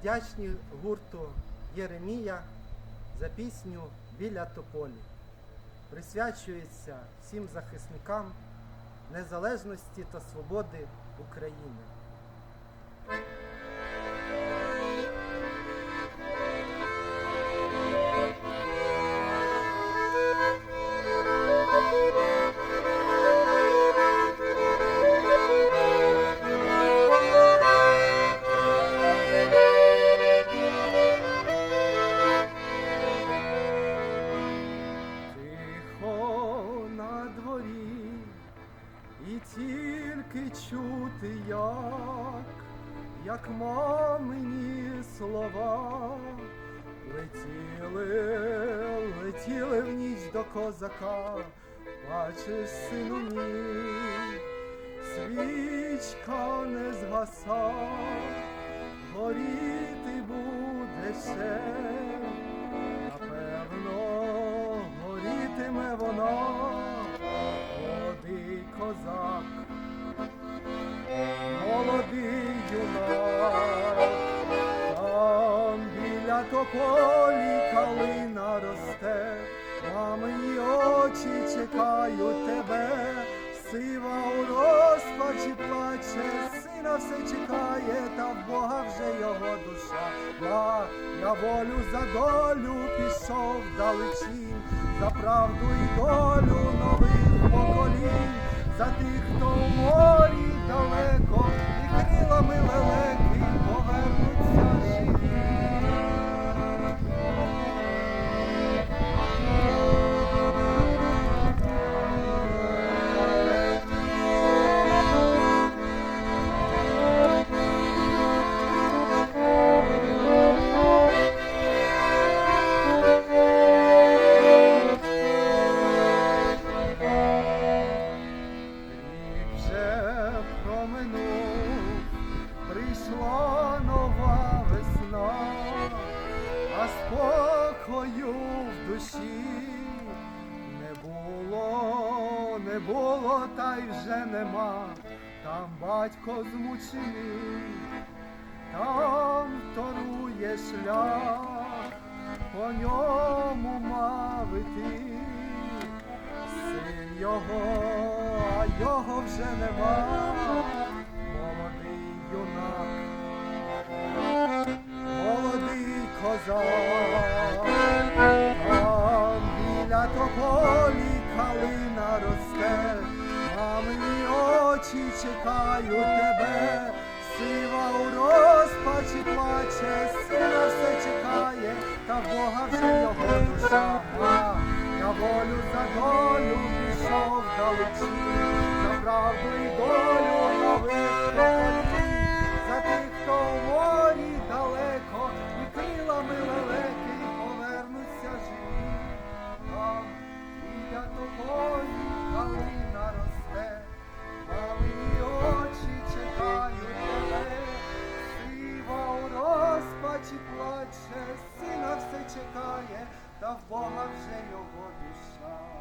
вдячні гурту Єремія за пісню Біля тополі. Присвячується всім захисникам незалежності та свободи України. Тільки чути, як, як мамині слова. Летіли, летіли в ніч до козака, бачиш, сину мій, свічка не згаса, горіти буде ще. Напевно, горітиме вона, молодий козак, тополі калина росте, мамині очі чекають тебе, сива у розпачі плаче, сина все чекає, та в Бога вже його душа. Я, я волю за долю пішов далечінь, за правду і долю нових поколінь, за тих, хто в морі далеко, і крилами душі не було, не було, та й вже нема. Там батько змучений, там торує шлях, по ньому мав іти. Син його, а його вже нема, молодий юнак, молодий козак, очі чекають тебе, сива у розпачі плаче, сина все чекає, та Бога вже його душа. Я волю за долю пішов далечі, за правду і долю нових розпачі плаче, сина все чекає, та в Бога вже його душа.